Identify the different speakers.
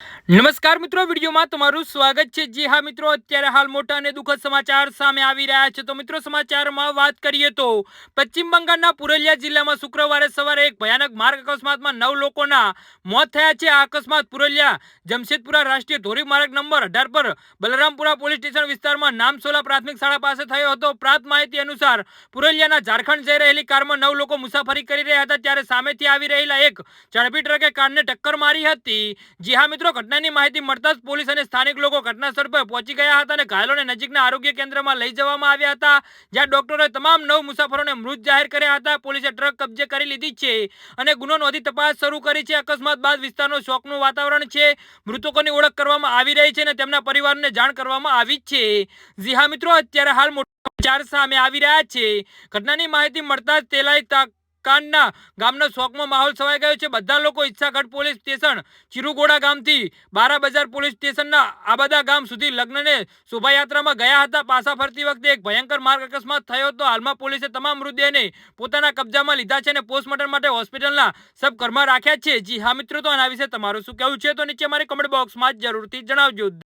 Speaker 1: નમસ્કાર મિત્રો, વિડીયોમાં તમારું સ્વાગત છે. જી હા મિત્રો, અત્યારે હાલ મોટા અને દુઃખદ સમાચાર સામે આવી રહ્યા છે. તો મિત્રો, સમાચારમાં વાત કરીએ તો પશ્ચિમ બંગાળના પુરલિયા જિલ્લામાં શુક્રવારે સવારે એક ભયાનક માર્ગ અકસ્માતમાં નવ લોકોના મોત થયા છે. આ અકસ્માત પુરલિયા, જમશેદપુરા રાષ્ટ્રીય ધોરીમાર્ગ નંબર અઢાર પર બલરામપુરા પોલીસ સ્ટેશન વિસ્તારમાં નામસોલા પ્રાથમિક શાળા પાસે થયો હતો. પ્રાપ્ત માહિતી અનુસાર પુરલિયાના ઝારખંડ જઈ રહેલી કારમાં નવ લોકો મુસાફરી કરી રહ્યા હતા. ત્યારે સામેથી આવી રહેલા એક ઝડપી ટ્રકે કારને ટક્કર મારી હતી. જી હા મિત્રો ઘટનાની માહિતી મળતા જ પોલીસ અને સ્થાનિક લોકો ઘટના સ્થળ પર પહોંચી ગયા હતા અને ઘાયલોને નજીકના આરોગ્ય કેન્દ્રમાં લઈ જવામાં આવ્યા હતા, જ્યાં ડોક્ટરોએ તમામ નવ મુસાફરોને મૃત જાહેર કર્યા હતા. પોલીસે ટ્રક કબજે કરી લીધી છે અને ગુનો નોંધી તપાસ શરૂ કરી છે. અકસ્માત બાદ વિસ્તારનો શોકનું વાતાવરણ છે. મૃતકોની ઓળખ કરવામાં આવી રહી છે અને તેમના પરિવારને જાણ કરવામાં આવી છે. જી મિત્રો, અત્યારે હાલ મોટા સામે આવી રહ્યા છે. ઘટનાની માહિતી મળતા જ તેલાઈ કાંડના ગામનો શોકમાં માહોલ છવાઈ ગયો છે. બધા લોકો ઈચ્છાગઢ પોલીસ સ્ટેશન, ચિરુગોડા ગામથી બારા બજાર પોલીસ સ્ટેશનના આબાદા ગામ સુધી લગ્નને શોભાયાત્રામાં ગયા હતા. પાછા ફરતી વખતે એક ભયંકર માર્ગ અકસ્માત થયો હતો. હાલમાં પોલીસે તમામ મૃતદેહને પોતાના કબજામાં લીધા છે અને પોસ્ટમોર્ટમ માટે હોસ્પિટલના સબઘરમાં રાખ્યા છે. જી હા મિત્રો, તો આના વિશે તમારું શું કહેવું છે? તો નીચે મારી કમેન્ટ બોક્સમાં જરૂરથી જણાવજો.